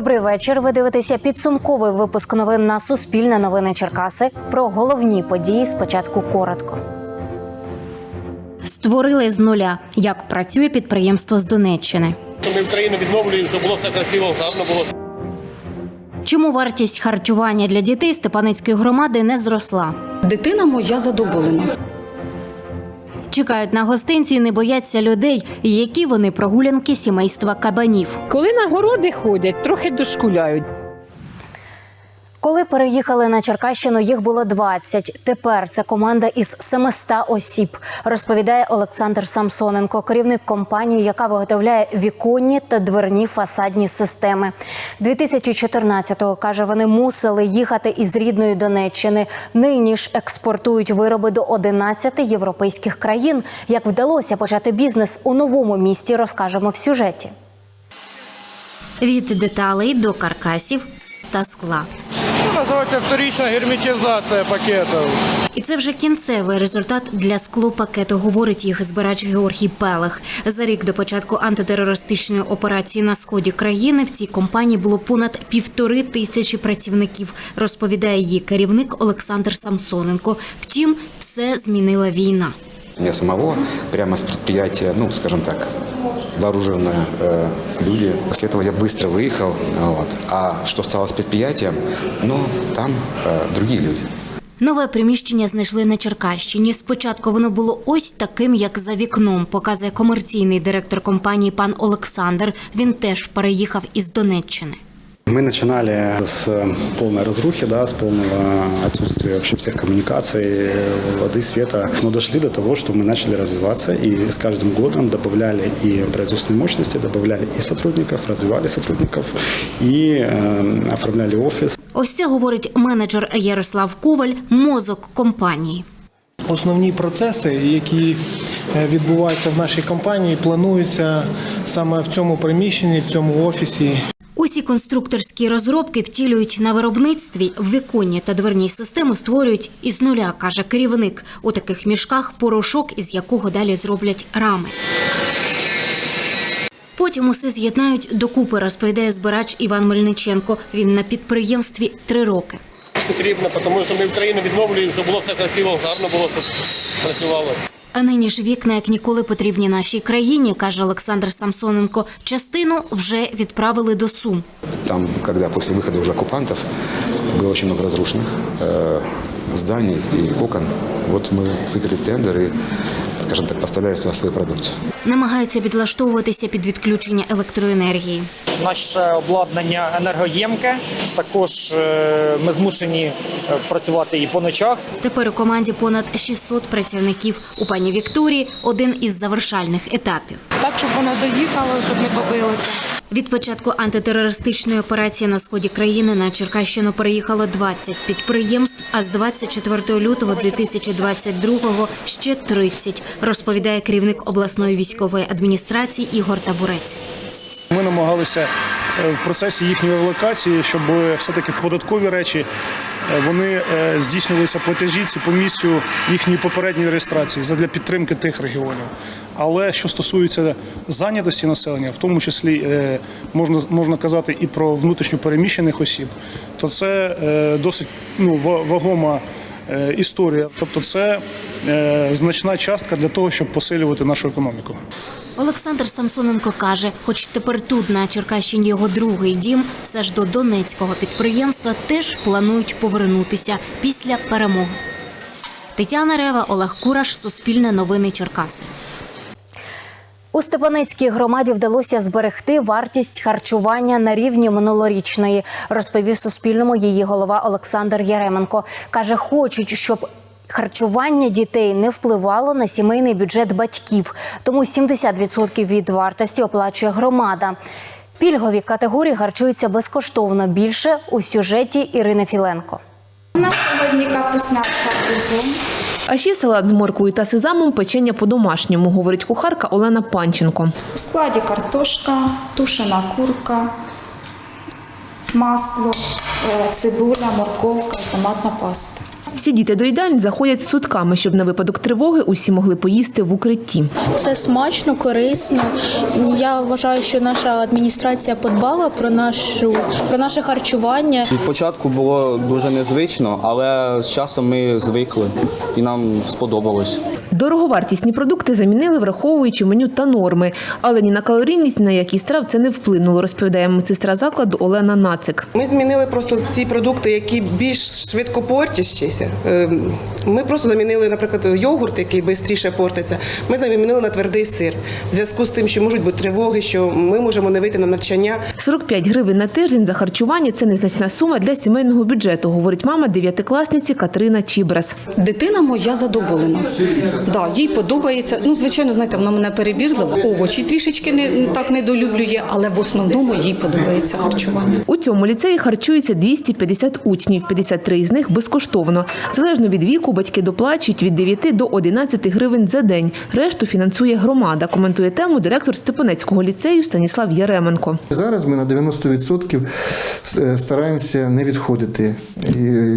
Добрий вечір. Ви дивитеся підсумковий випуск новин на Суспільне новини Черкаси. Про головні події спочатку коротко. Створили з нуля, як працює підприємство з Донеччини. Ми в країну відновлюємо, щоб було все красиво, гарно було. Чому вартість харчування для дітей Степаницької громади не зросла? Дитина моя задоволена. Чекають на гостинці не бояться людей, які вони прогулянки сімейства кабанів. Коли на городи ходять, трохи дошкуляють. Коли переїхали на Черкащину, їх було 20. Тепер це команда із 700 осіб, розповідає Олександр Самсоненко, керівник компанії, яка виготовляє віконні та дверні фасадні системи. 2014-го, каже, вони мусили їхати із рідної Донеччини. Нині ж експортують вироби до 11 європейських країн. Як вдалося почати бізнес у новому місті, розкажемо в сюжеті. Від деталей до каркасів та скла. Називається вторична герметизація пакетів. І це вже кінцевий результат для склопакету, говорить їх збирач Георгій Пелех. За рік до початку антитерористичної операції на сході країни в цій компанії було понад півтори тисячі працівників, розповідає її керівник Олександр Самсоненко. Втім, все змінила війна. Меня самого прямо с предприятия, ну, скажем так, вооруженные э, люди. После этого я быстро выехал. Вот. А что стало с предприятием? Ну, там э, другие люди. Нове приміщення знайшли на Черкащині. Спочатку воно було ось таким, як за вікном, показує комерційний директор компанії пан Олександр. Він теж переїхав із Донеччини. Мы начинали с полной разрухи, да, с полного отсутствия вообще всех коммуникаций, э, воды, света, но дошли до того, что мы начали развиваться и с каждым годом добавляли и производственные мощности, добавляли и сотрудников, развивали сотрудников и э, оформляли офис. Ось це говорить менеджер Ярослав Коваль, мозок компанії. Основні процеси, які е, відбуваються в нашій компанії, плануються саме в цьому приміщенні, в цьому офісі. Усі конструкторські розробки втілюють на виробництві віконні та дверні системи створюють із нуля, каже керівник. У таких мішках порошок, із якого далі зроблять рами. Потім усе з'єднають докупи, розповідає збирач Іван Мельниченко. Він на підприємстві три роки. Потрібно, тому що ми в країну відновлюємо, щоб було все красиво, гарно було, щоб працювало. А нині ж вікна як ніколи потрібні нашій країні, каже Олександр Самсоненко. Частину вже відправили до Сум. Там, когда после выхода уже оккупантов было очень много разрушенных э, зданий и окон, вот мы выиграли тендер и, скажем так, поставляли туда свою продукцию. Намагаються підлаштовуватися під відключення електроенергії. Наше обладнання енергоємке. Також е, ми змушені е, працювати і по ночах. Тепер у команді понад 600 працівників. У пані Вікторії один із завершальних етапів. Так, щоб воно доїхало, щоб не побилося. Від початку антитерористичної операції на сході країни на Черкащину переїхало 20 підприємств, а з 24 лютого 2022-го ще 30, розповідає керівник обласної військової адміністрації Ігор Табурець. Ми намагалися е, в процесі їхньої евакуації, щоб все-таки податкові речі е, вони е, здійснювалися платежі ці по місцю їхньої попередньої реєстрації задля підтримки тих регіонів. Але що стосується зайнятості населення, в тому числі е, можна можна казати і про внутрішньо переміщених осіб, то це е, досить ну, вагома е, історія. Тобто, це е, значна частка для того, щоб посилювати нашу економіку. Олександр Самсоненко каже, хоч тепер тут на Черкащині його другий дім, все ж до донецького підприємства теж планують повернутися після перемоги. Тетяна Рева, Олег Кураш, Суспільне новини Черкаси. У Степанецькій громаді вдалося зберегти вартість харчування на рівні минулорічної, розповів Суспільному її голова Олександр Яременко. Каже, хочуть, щоб харчування дітей не впливало на сімейний бюджет батьків, тому 70% від вартості оплачує громада. Пільгові категорії харчуються безкоштовно. Більше у сюжеті Ірини Філенко. У нас сьогодні капусна гарбузом. А ще салат з морквою та сезамом печення по-домашньому, говорить кухарка Олена Панченко. У складі картошка, тушена курка, масло, е, цибуля, морковка томатна паста. Всі діти до їдальні заходять сутками, щоб на випадок тривоги усі могли поїсти в укритті. Все смачно, корисно. Я вважаю, що наша адміністрація подбала про нашу про наше харчування. Від початку було дуже незвично, але з часом ми звикли і нам сподобалось. Дороговартісні продукти замінили, враховуючи меню та норми. Але ні на калорійність, ні на якість страв це не вплинуло, розповідає медсестра закладу Олена Нацик. Ми змінили просто ці продукти, які більш швидко портящіся. Е, Ми просто замінили, наприклад, йогурт, який швидше портиться. Ми замінили на твердий сир. В зв'язку з тим, що можуть бути тривоги, що ми можемо не вийти на навчання. 45 гривень на тиждень за харчування це незначна сума для сімейного бюджету, говорить мама дев'ятикласниці Катерина Чібрас. Дитина моя задоволена. Да, їй подобається. Ну, звичайно, знаєте, вона мене перебірлива. Овочі трішечки не так недолюблює, але в основному їй подобається харчування. У цьому ліцеї харчується 250 учнів, 53 з них безкоштовно. Залежно від віку, батьки доплачують від 9 до 11 гривень за день. Решту фінансує громада, коментує тему директор Степанецького ліцею Станіслав Яременко. Зараз ми на 90% стараємося не відходити е,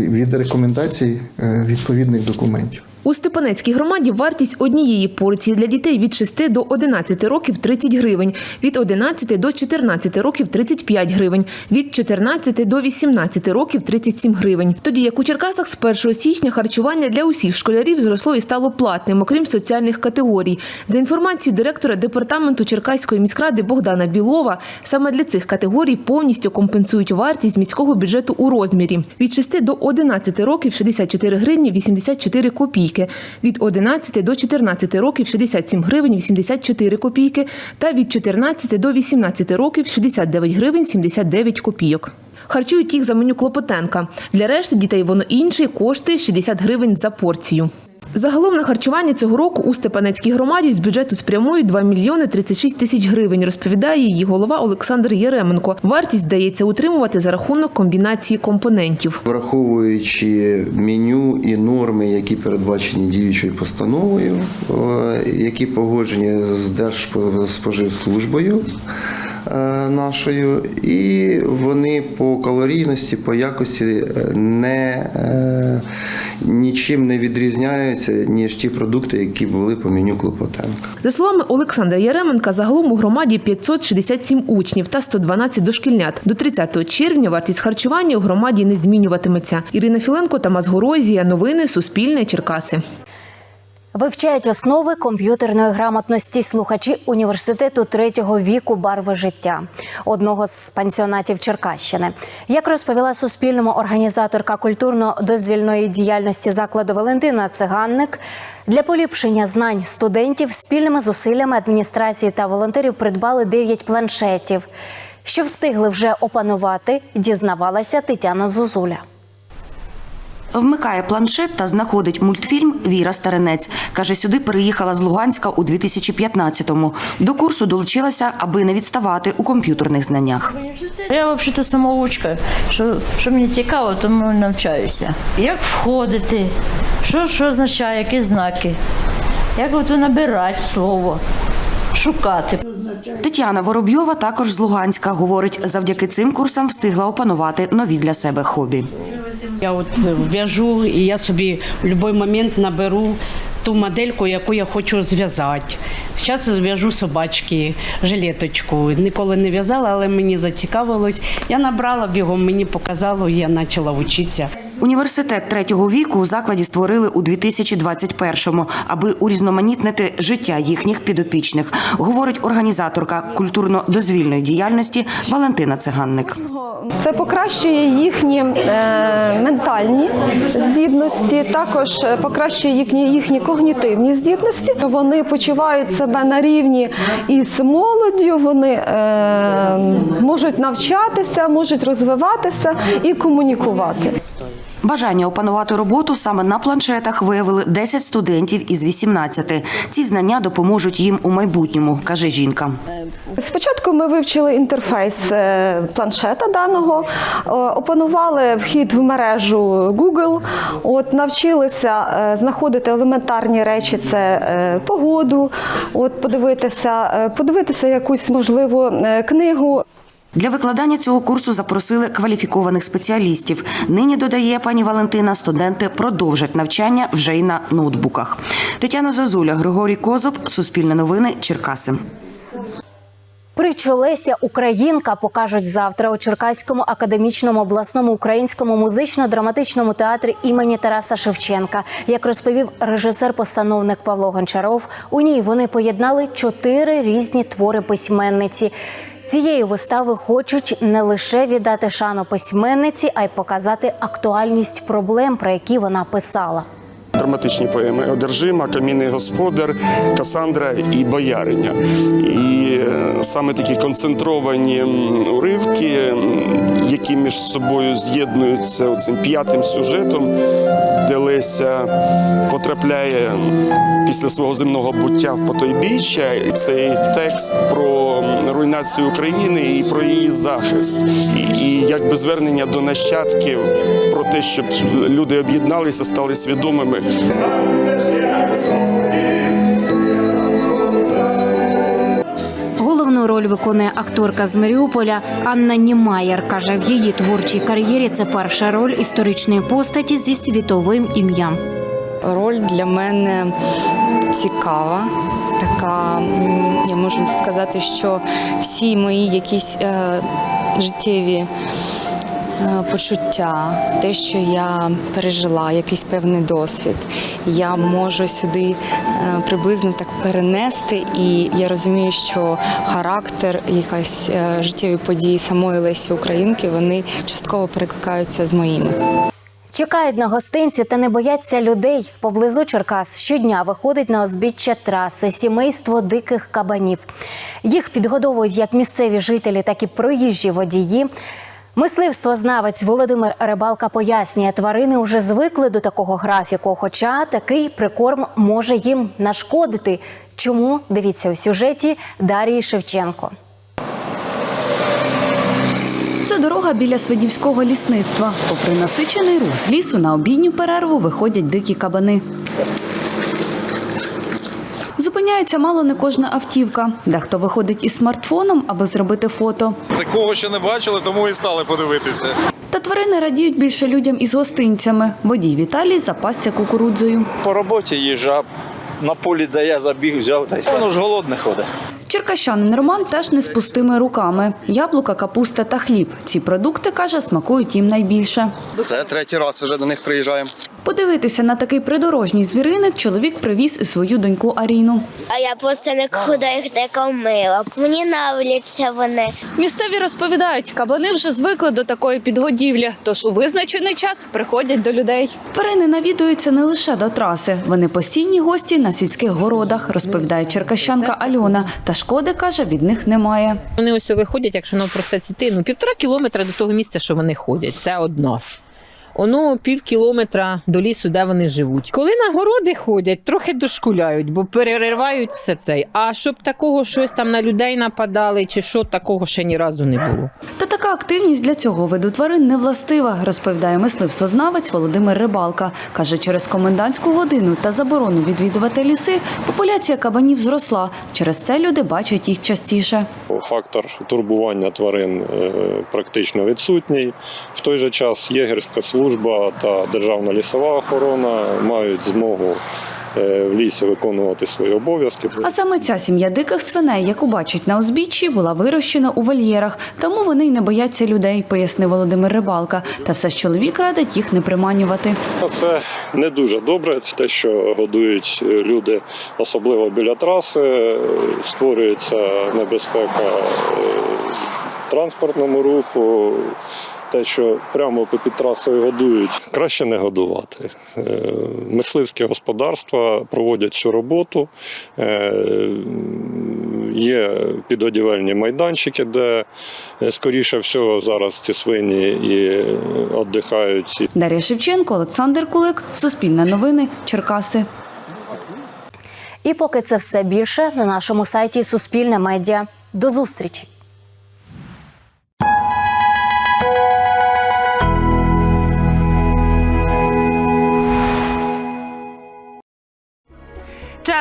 від рекомендацій е, відповідних документів. У Степанецькій громаді вартість однієї порції для дітей від 6 до 11 років 30 гривень, від 11 до 14 років 35 гривень, від 14 до 18 років 37 гривень. Тоді як у Черкасах з 1 січня харчування для усіх школярів зросло і стало платним, окрім соціальних категорій. За інформацією директора департаменту Черкаської міськради Богдана Білова, саме для цих категорій повністю компенсують вартість міського бюджету у розмірі від 6 до 11 років 64 гривні 84 копійки, від 11 до 14 років 67 гривень 84 копійки та від 14 до 18 років 69 гривень 79 копійок. Харчують їх за меню Клопотенка. Для решти дітей воно інше коштує 60 гривень за порцію. Загалом на харчування цього року у Степанецькій громаді з бюджету спрямують 2 мільйони 36 тисяч гривень, розповідає її голова Олександр Єременко. Вартість вдається утримувати за рахунок комбінації компонентів. Враховуючи меню і норми, які передбачені діючою постановою, е, які погоджені з Держспоживслужбою нашою, і вони по калорійності, по якості е, не е, нічим не відрізняються, ніж ті продукти, які були по меню Клопотенка. За словами Олександра Яременка, загалом у громаді 567 учнів та 112 дошкільнят. До 30 червня вартість харчування у громаді не змінюватиметься. Ірина Філенко, Тамас Горозія. Новини Суспільне. Черкаси. Вивчають основи комп'ютерної грамотності слухачі університету третього віку барви життя одного з пансіонатів Черкащини. Як розповіла Суспільному організаторка культурно-дозвільної діяльності закладу Валентина Циганник, для поліпшення знань студентів спільними зусиллями адміністрації та волонтерів придбали 9 планшетів. Що встигли вже опанувати, дізнавалася Тетяна Зузуля. Вмикає планшет та знаходить мультфільм Віра Старинець. Каже, сюди переїхала з Луганська у 2015-му. До курсу долучилася, аби не відставати у комп'ютерних знаннях. Я взагалі самоучка. Що, що мені цікаво, тому навчаюся. Як входити, що, що означає, які знаки, як от набирати слово, шукати. Тетяна Воробйова також з Луганська говорить, завдяки цим курсам встигла опанувати нові для себе хобі. Я от в'яжу і я собі в будь-який момент наберу ту модельку, яку я хочу зв'язати. Зараз зв'яжу собачки, жилеточку. Ніколи не в'язала, але мені зацікавилось. Я набрала бігом, мені показало, і я почала вчитися. Університет третього віку у закладі створили у 2021-му, аби урізноманітнити життя їхніх підопічних, говорить організаторка культурно-дозвільної діяльності Валентина Циганник. Це покращує їхні е, ментальні здібності, також покращує їхні, їхні когнітивні здібності. Вони почувають себе на рівні із молоддю, вони е, можуть навчатися, можуть розвиватися і комунікувати. Бажання опанувати роботу саме на планшетах виявили 10 студентів із 18. Ці знання допоможуть їм у майбутньому, каже жінка. Спочатку ми вивчили інтерфейс е, планшета даного, опанували вхід в мережу Google, от навчилися е, знаходити елементарні речі, це е, погоду, от подивитися, подивитися якусь можливо книгу. Для викладання цього курсу запросили кваліфікованих спеціалістів. Нині додає пані Валентина, студенти продовжать навчання вже й на ноутбуках. Тетяна Зазуля, Григорій Козуб, Суспільне новини, Черкаси. Притчу Леся Українка покажуть завтра у Черкаському академічному обласному українському музично-драматичному театрі імені Тараса Шевченка. Як розповів режисер-постановник Павло Гончаров, у ній вони поєднали чотири різні твори письменниці. Цією вистави хочуть не лише віддати шану письменниці, а й показати актуальність проблем, про які вона писала. Драматичні поеми Одержима, Камінний господар, Касандра і Бояриня. І е, саме такі концентровані уривки, які між собою з'єднуються цим п'ятим сюжетом, де Леся потрапляє після свого земного буття в потойбіччя. І цей текст про руйнацію України і про її захист, і, і якби звернення до нащадків про те, щоб люди об'єдналися, стали свідомими. Головну роль виконує акторка з Маріуполя Анна Німаєр. каже, в її творчій кар'єрі це перша роль історичної постаті зі світовим ім'ям. Роль для мене цікава. Така, я можу сказати, що всі мої якісь е, життєві почуття, те, що я пережила, якийсь певний досвід, я можу сюди е, приблизно так перенести, і я розумію, що характер, якась е, життєві події самої Лесі Українки, вони частково перекликаються з моїми. Чекають на гостинці та не бояться людей. Поблизу Черкас щодня виходить на озбіччя траси сімейство диких кабанів. Їх підгодовують як місцеві жителі, так і проїжджі водії. Мисливствознавець Володимир Рибалка пояснює, тварини вже звикли до такого графіку, хоча такий прикорм може їм нашкодити. Чому дивіться у сюжеті Дарії Шевченко. Це дорога біля Свидівського лісництва. Попри насичений рух лісу на обідню перерву виходять дикі кабани. Зупиняється мало не кожна автівка. Дехто виходить із смартфоном, аби зробити фото. Такого ще не бачили, тому і стали подивитися. Та тварини радіють більше людям із гостинцями. Водій Віталій запасся кукурудзою. По роботі їжджу, на полі, де я забіг, взяв, та й воно ж голодне ходить. Черкащанин Роман теж не з пустими руками. Яблука, капуста та хліб. Ці продукти, каже, смакують їм найбільше. Це третій раз вже до них приїжджаємо. Подивитися на такий придорожній звіринець чоловік привіз і свою доньку Аріну. А я просто нікуди їх не кормила. Мені нравляться вони. Місцеві розповідають, кабани вже звикли до такої підгодівлі, тож у визначений час приходять до людей. Тварини навідуються не лише до траси. Вони постійні гості на сільських городах, розповідає черкащанка Альона. Та шкоди каже, від них немає. Вони ось виходять, якщо ну просто ціти, ну півтора кілометра до того місця, що вони ходять. Це одно. Воно пів кілометра до лісу, де вони живуть. Коли на городи ходять, трохи дошкуляють, бо переривають все це. А щоб такого щось там на людей нападали, чи що такого ще ні разу не було. Та така активність для цього виду тварин не властива, розповідає мисливствознавець Володимир Рибалка. Каже, через комендантську годину та заборону відвідувати ліси популяція кабанів зросла. Через це люди бачать їх частіше. Фактор турбування тварин е, практично відсутній. В той же час єгерська служба та державна лісова охорона мають змогу е, в лісі виконувати свої обов'язки. А саме ця сім'я диких свиней, яку бачить на узбіччі, була вирощена у вольєрах, тому вони й не бояться людей, пояснив Володимир Рибалка. Та все ж чоловік радить їх не приманювати. Це не дуже добре, те, що годують люди, особливо біля траси, створюється небезпека е, транспортному руху. Те, що прямо під трасою годують, краще не годувати. Е, Мисливські господарства проводять цю роботу. Е, Є підгодівельні майданчики, де е, скоріше всього зараз ці свині і віддихають. Дар'я Шевченко, Олександр Кулик, Суспільне новини, Черкаси. І поки це все більше на нашому сайті Суспільне медіа. До зустрічі!